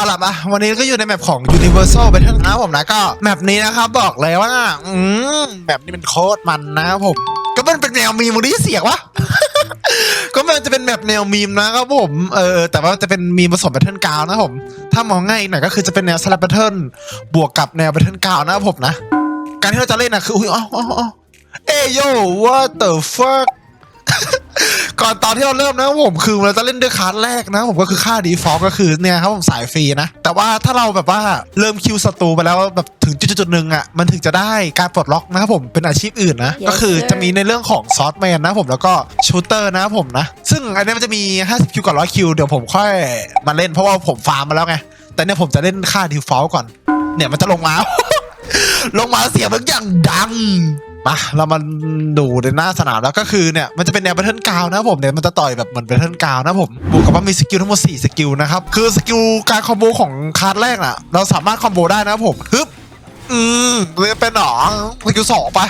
เอาล่ะมาวันนี้ก็อยู่ในแมปของ Universal Battle นะผมนะก็แมปนี้นะครับบอกเลยว่า อืมแบบนี้เป็นโคตรมันนะครับผม ก็มันเป็นแนวมีมมึงได้เสียงวะก็มันจะเป็นแบบแนวมีมนะครับผมเออแต่ว่าจะเป็นมีมผสมแบทเทิลกาวนะครับผม ถ้ามองง่ายหน่อยก็คือจะเป็นแนวสลับแบทเทิลบวกกับแนวแบทเทิลกาวนะครับผมนะ การที่เราจะเล่นนะคืออุ้ยอ๋ออ๋อเอโย what the fuck ก่อนตอนที่เราเริ่มนะครับผมคือเราจะเล่นด้วยคาร์ดแรกนะครับผมก็คือค่าดีฟอลก็คือเนี่ยครับผมสายฟรีนะ แต่ว่าถ้าเราแบบว่าเริ่มคิวศัตรูไปแล้วแบบถึงจุดๆหนึ่งอะมันถึงจะได้การปลดล็อกนะครับผมเป็นอาชีพอื่นนะ Yes, ก็คือ sir. จะมีในเรื่องของซอสแมนนะครับผมแล้วก็ชูเตอร์นะครับผมนะ ซึ่งอันนี้มันจะมี 50 คิวกับ100 คิวเดี๋ยวผมค่อยมาเล่นเพราะว่าผมฟาร์มมาแล้วไงแต่เนี่ยผมจะเล่นค่าดีฟอลก่อน เนี่ยมันจะลงมาลงมาเสียงมันอย่างดัง มาเรามาดูในหน้าสนามแล้วก็คือเนี่ยมันจะเป็นแนวแบทเทิลกาวนะครับผมเนี่ยมันจะต่อยแบบเหมือนแบทเทิลกาวนะครับผมบวกกับว่ามีสกิลทั้งหมด4สกิลนะครับคือสกิลการคอมโบของคาร์ดแรกน่ะเราสามารถคอมโบได้นะครับผมฮึบอืมเรียกเป็นหนอสกิลสองไป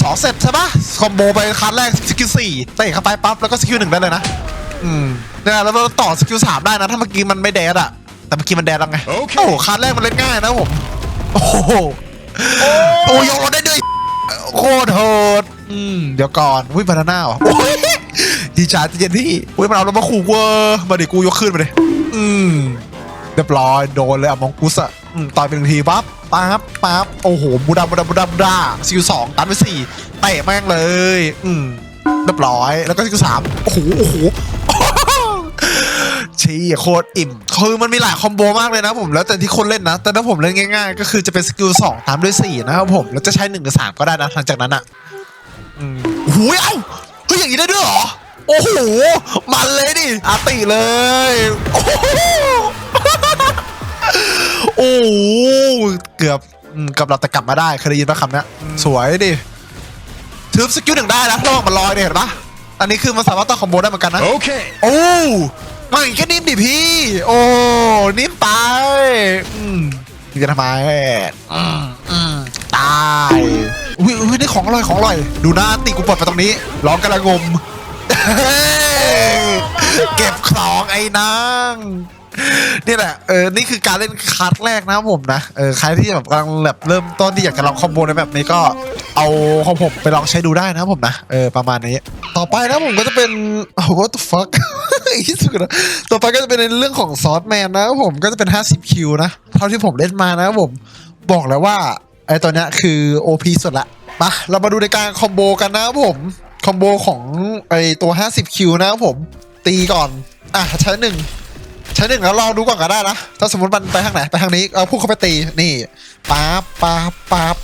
สองเสร็จใช่ปะคอมโบไปคาร์ดแรกสกิลสี่เตะเข้าไปปั๊บแล้วก็สกิลหนึ่งได้เลยนะอืมเนี่ยแล้วเราต่อสกิลสามได้นะถ้าเมื่อกี้มันไม่แดดอะแต่เมื่อกี้มันแดดแล้วไงโอเคโอ้โหคาร์ดแรกมันเล่นง่ายนะครับผมโอ้โหโอ้ยโยนได้ด้วย โคตรโหดอืมเดี๋ยวก่อนอุ้ยบานาน่าเหรอโอ้ยดีจ้าใจเย็นพี่อุ้ยมันเอาเรามาขู่เวอร์มาดิกูยกขึ้นไปเลยอืมเรียบร้อยโดนเลยอะมองกุสอะต่อยไปหนึ่งทีปั๊บปั๊บปั๊บโอ้โหบูดาบูดาบูดาบูดาสกิลสองตันไปสี่เตะแม่งเลย อืมเรียบร้อยแล้วก็สกิลสามโอ้โหโอ้โห ชี้โคตรอิ่ม คือมันมีหลายคอมโบมากเลยนะผมแล้วแต่ที่คนเล่นนะ แต่ถ้าผมเล่นง่ายๆ ก็คือจะเป็นสกิลสองตามด้วยสี่นะครับผม แล้วจะใช้หนึ่งหรือสามก็ได้นะหลังจากนั้นอะอืมหูยเอ้าเฮ้ยอย่างนี้ได้ด้วยเหรอ โอ้โห มันเลยดิอาติเลย โอ้โหโอ้โหเกือบอืมเกับเราแต่กลับมาได้เคยได้ยินปะคำเนี้ยอืมสวยดิทึบสกิลหนึ่งได้นะระหว่างมันลอยเนี่ยเห็นปะอันนี้คือมันสามารถต่อคอมโบได้เหมือนกันนะ Okay. โอ้ ไม่แค่นิ่มดิพี่ โอ้นิ่มไปอืมนี่จะทำไมอืมอืมตายอุ้ยอุ้ยนี่ของอร่อยของอร่อย ดูหน้าติกูเปิดไปตรงนี้ร้องกระงมเก็บของไอ้นางนี่แหละ เออ นี่คือการเล่นคัดแรกนะผมนะ เออ ใครที่แบบกำลังแบบเริ่มต้นที่อยากจะลองคอมโบในแบบนี้ก็เอาของผมไปลองใช้ดูได้นะผมนะ เออ ประมาณนี้ ต่อไปนะผมก็จะเป็น what the fuck ที่สุดนะต่อไปก็จะเป็นในเรื่องของซอสแมนนะครับผมก็จะเป็น 50 คิวนะ เท่าที่ผมเล่นมานะครับผมบอกแล้วว่าไอ้ตัวเนี้ยคือ OP สุดละมาเรามาดูในการคอมโบกันนะครับผม คอมโบของไอ้ตัว 50 คิวนะครับผม ตีก่อน อะใช้หนึ่งใช้หนึ่งแล้วลองดูก่อนก็ได้นะ ถ้าสมมติมันไปทางไหนไปทางนี้เอาพุ่งเข้าไปตี นี่ปั๊บปั๊บปั๊บ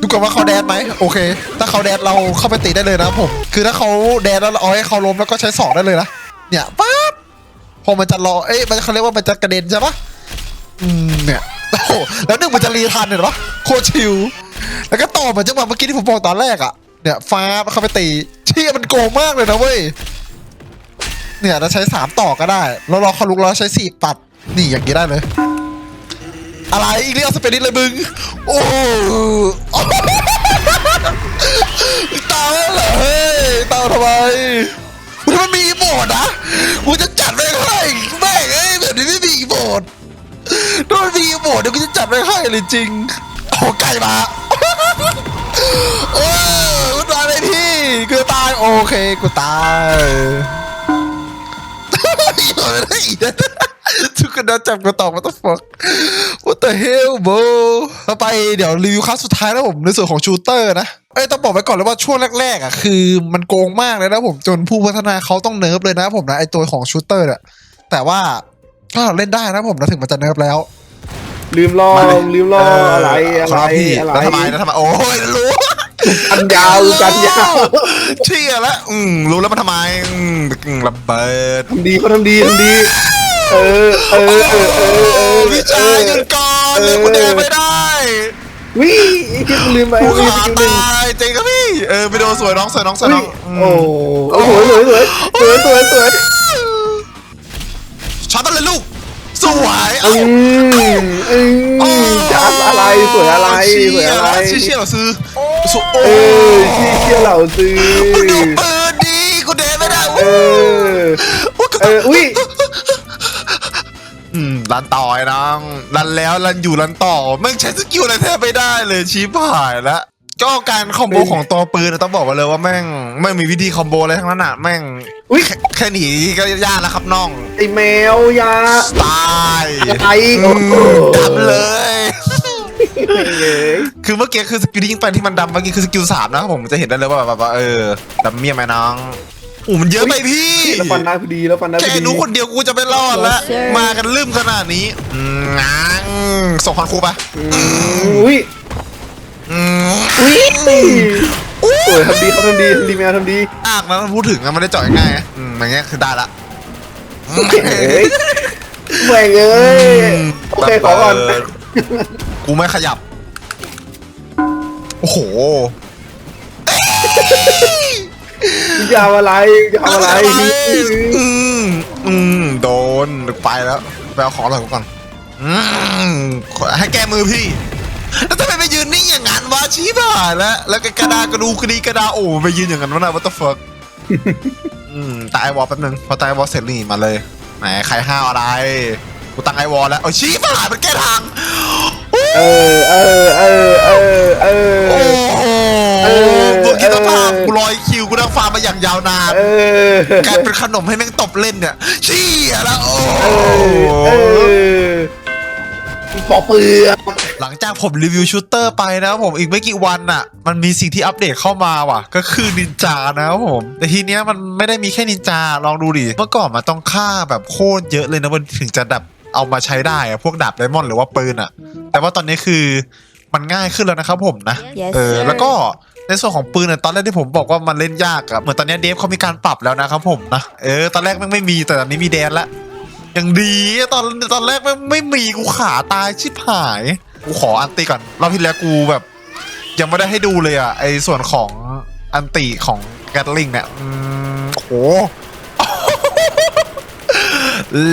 ดูก่อนว่าเขาแดนไหมโอเค ถ้าเขาแดนเราเข้าไปตีได้เลยนะผม คือถ้าเขาแดนแล้วเราเอาให้เขาล้มแล้วก็ใช้สองได้เลยนะ เนี่ยปั๊บพอมันจะรอเอ๊ะมันเขาเรียกว่ามันจะกระเด็นใช่ปะอืมเนี่ยโอ้โหแล้วหนึ่งมันจะรีทันเห็นปะโคชิลแล้วก็ต่อเหมือนจังหวะเมื่อกี้ที่ผมบอกตอนแรกอะเนี่ยฟ้าเข้าไปตีเชี่ยมันโกงมากเลยนะเว้ยเนี่ยเราใช้สามต่อก็ได้แล้วราเขาลุกแล้วใช้สี่ปัดนี่อย่างนี้ได้เลย อะไรอีกเรื่องสเปนิดเลยมึงโอ้โหตายแล้วเหรอเฮ้ยตายทำไม มีโหมดนะกูจะจัดไปให้แม่งเอ้ยแบบนี้ไม่มีโหมดถ้ามันมีโหมดเดี๋ยวกูจะจัดไปให้เลยจริงโอ้ไก่มาโอ้กูตายเลยพี่กูตายโอเคกูตายอยู่ได้อีกนะทุกคนน่าจับกูต่อมาต้องฟัก What the hell bro ต่อไปเดี๋ยวรีวิวครั้งสุดท้ายนะผมในส่วนของชูเตอร์นะ เอ้ยต้องบอกไว้ก่อนเลยว่าช่วงแรกๆอะคือมันโกงมากเลยนะผมจนผู้พัฒนาเขาต้องเนิร์ฟเลยนะผมนะไอตัวของชูเตอร์เนี่ยแต่ว่าก็เล่นได้นะผมนะถึงมันจะเนิร์ฟแล้ว ลืมลองมาเลยลืมลองเอะไรอะคไรบพี่อะไรแล้วทำไมแล้วทำไมโอ้ยรู้กันยาวกันยาวเชี่ยแล้วอืมรู้แล้วมันทำไมอืมระเบิดทำดีเขาทำดีทำดีเออเออเออเออเออเออพี่ชายหยุดก่อนเลยกูเดินไม่ได้ วิไอ้คิดลืมไปกูลืมขาไปหนึ่งตายจริงครับพี่ เออไปโดนสวยน้องสวยน้องสวยวิน้องอืมโอ้โอ้สวยสวยสวยสวยสวยสวยช็อตเลยลูก สวยเอ้าอืมอืมจับอะไรสวยอะไรสวยอะไรเชี่ยเชี่ยเหรอซื้อสวยเอโอ้อที่เชี่ยเหล่าซื้อมึงดูปืนดีกูเดินไม่ได้เออเอออุ้ยอืม รันต่อไอ้น้องรันแล้วรันอยู่รันต่อแม่งใช้สกิลอะไรแทบไม่ได้เลยชี้หายแล้วก็การคอมโบของตัวปืนนะต้องบอกไว้เลยว่าแม่งไม่มีวิธีคอมโบอะไรทั้งนั้นอะแม่งอุ้ยแค่แค่หนีก็ยากแล้วครับน้อง ไอแมวยาตายไออืมดำเลยเอ้ยคือเมื่อกี้คือสกิลที่ยิงไปที่มันดำเมื่อกี้คือสกิลสามนะครับผมจะเห็นได้เลยว่าแบบว่าเออดำเมียไหมน้อง อู้มันเยอะไปพี่แล้วฟันได้พอดีแล้วฟันได้พแค่อดีหนูคนเดียวกูจะไม่รอดแล้ว Yes, sir มากันลืมขนาดนี้อืมง้างส่งคอนครูปะอืมอุ้ยอืมอุ้ยสวยทำดีเขาทำดีทำดีแมวทำดีอากนะมันพูดถึงอะไม่ได้เจาะง่ายๆอะอืมอย่างเงี้ยคือได้ละเอ้ยแหวงเอ้ยโอเคขอก่อนระเบิดกูไม่ขยับ โอ้โห ยาวอะไรยาวอะไรอืมอืมโดนไปแล้วไปเอาของหน่อยกูก่อนอืมให้แก้มือพี่ แล้วทำไมไปยืนนิ่งอย่างนั้นวะชี้บ่ายแล้วแล้วก็กระดากระดูกระดีกระดาโอ้ไปยืนอย่างนั้นวะนะ what the fuck อืมตายไอวอลแป๊บนึงพอตายไอวอลเสร็จนี่มาเลยไหนใครห้าวอะไรกูตั้งไอวอลแล้วเอาชี้บ่ายมันแก้ทางเออเออเออเออเอโอ้ อย่างยาวนานเออกลายเป็นขนมให้แม่งตบเล่นเนี่ยเชี่ยแล้วโอ้เออเออปอกเปลือกหลังจากผมรีวิวชูตเตอร์ไปนะครับผมอีกไม่กี่วันน่ะ มันมีสิ่งที่อัปเดตเข้ามาว่ะ ก็คือนินจานะครับผม แต่ทีเนี้ยมันไม่ได้มีแค่นินจาลองดูดิเมื่อก่อนมันต้องฆ่าแบบโคตรเยอะเลยนะมันถึงจะดับเอามาใช้ได้อะพวกดาบไดมอนด์หรือว่าปืนอะแต่ว่าตอนนี้คือมันง่ายขึ้นแล้วนะครับผมนะ Yes เออ sir แล้วก็ ในส่วนของปืนเนี่ยตอนแรกที่ผมบอกว่ามันเล่นยากอะเหมือนตอนนี้เดฟเขามีการปรับแล้วนะครับผมนะเออตอนแรกมันไม่มีแต่ตอนนี้มีแดนละยังดีตอนตอนแรกไม่ไม่มีกูขาตายชิบหายกูขออันติก่อนรอบที่แล้วกูแบบ ยังไม่ได้ให้ดูเลยอะไอส่วนของอันติของแกตลิงเนี่ยโอ้โห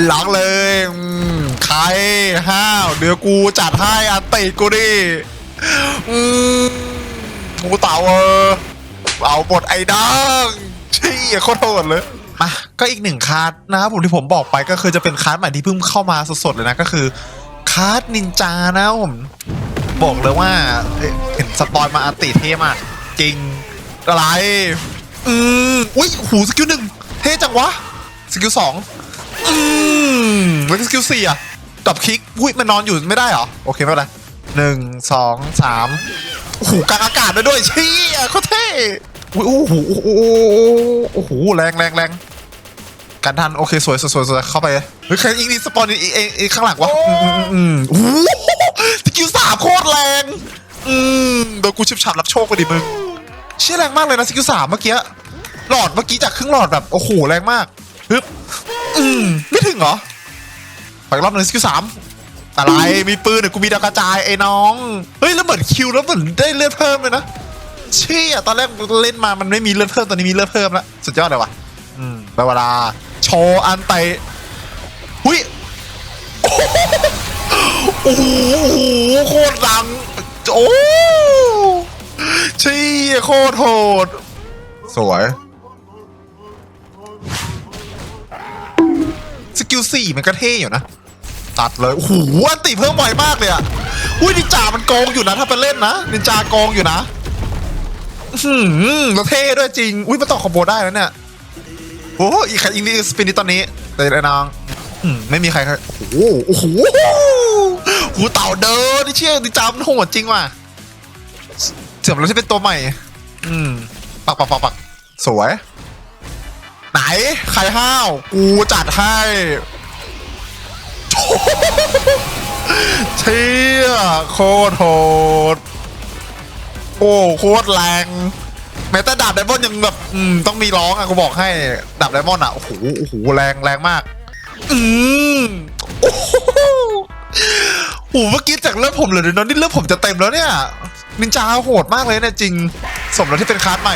หลังเลยใครห้าวเดี๋ยวกูจัดให้อันติกูดิอืม กูเต่าเออเอาบทไอ้ดังชี้โคตรโหดเลยมาก็อีกหนึ่งคาร์ดนะครับผมที่ผมบอกไปก็คือจะเป็นคาร์ดใหม่ที่เพิ่งเข้ามาสดๆเลยนะก็คือคาร์ดนินจานะครับผมบอกเลยว่าเอ้ยเห็นสปอยมาอันติเท่มากจริงอะไรอืมอุ้ยหูสกิลหนึ่งเท่จังวะสกิลสองอืมแล้วก็สกิลสี่อะดับคลิกอุ้ยมันนอนอยู่ไม่ได้เหรอโอเคไม่เป็นไรหนึ่งสองสาม โอ้โหกลางอากาศได้ด้วยเชี่ยเขาเท่อุ้ยโอ้โหโอ้โหโอ้โหแรงแรงแรงการทันโอเคสวยสวยสวยสวยเข้าไปเฮ้ยใครอีกนี่สปอนอีกอีกอีกข้างหลังวะอืมอืมอืมโอ้โหสกิลสามโคตรแรงอืมโดนกูชิบฉับรับโชคไปดิมึงเชี่ยแรงมากเลยนะสกิลสามเมื่อกี้หลอดเมื่อกี้จากครึ่งหลอดแบบโอ้โหแรงมากฮึบอืมไม่ถึงเหรอไปอีกรอบหนึ่งสกิลสาม อะไรมีปืนเดี๋ยกูมีดาวกระจายไอ้น้อง เฮ้ยแล้วเหมือนคิวแล้วเหมือนได้เลือดเพิ่มเลยนะเชี่ยตอนแรกเล่นมามันไม่มีเลือดเพิ่มตอนนี้มีเลือดเพิ่มแล้วสุดยอดเลยว่ะอืมได้เวลาโชว์อันไตหุยโอ้โหโอ้โหโคตรดังโอ้เชี่ยโคตรโหดสวยสกิลสี่มันก็เท่อยู่นะ ตัดเลยโอ้โหอันติเพิ่มบ่อยมากเลยอะอุ้ยนินจามันโกงอยู่นะถ้าไปเล่นนะนินจาโกงอยู่นะอืมแล้วเท่ด้วยจริง อุ้ยมันต่อคอมโบได้แล้วเนี่ยโอ้อีกใครอีกนี่สปินนี่ตอนนี้เตะเลยนางไม่มีใครใครโอ้โหโอ้โหหูเต่าเดินนี่เชื่อนินจามันโหดจริงว่ะเสื่อมแล้วที่เป็นตัวใหม่ อืมปักปักปักปักสวย ไหนใครห้าว กูจัดให้ เชี่ยโคตรโหด โอ้โคตรแรง แม้แต่ดาบไดมอนด์ยังแบบอืมต้องมีร้องอะกูบอกให้ดาบไดมอนด์อะโอ้โหโอ้โหแรงแรงมาก อืมโอ้โหโอ้โหเมื่อกี้จากเลือดผมเหลยเดี๋ยนี้เลือดผมจะเต็มแล้วเนี่ยนินจาโหดมากเลยเนี่ยจริง สมแล้วที่เป็นคลาสใหม่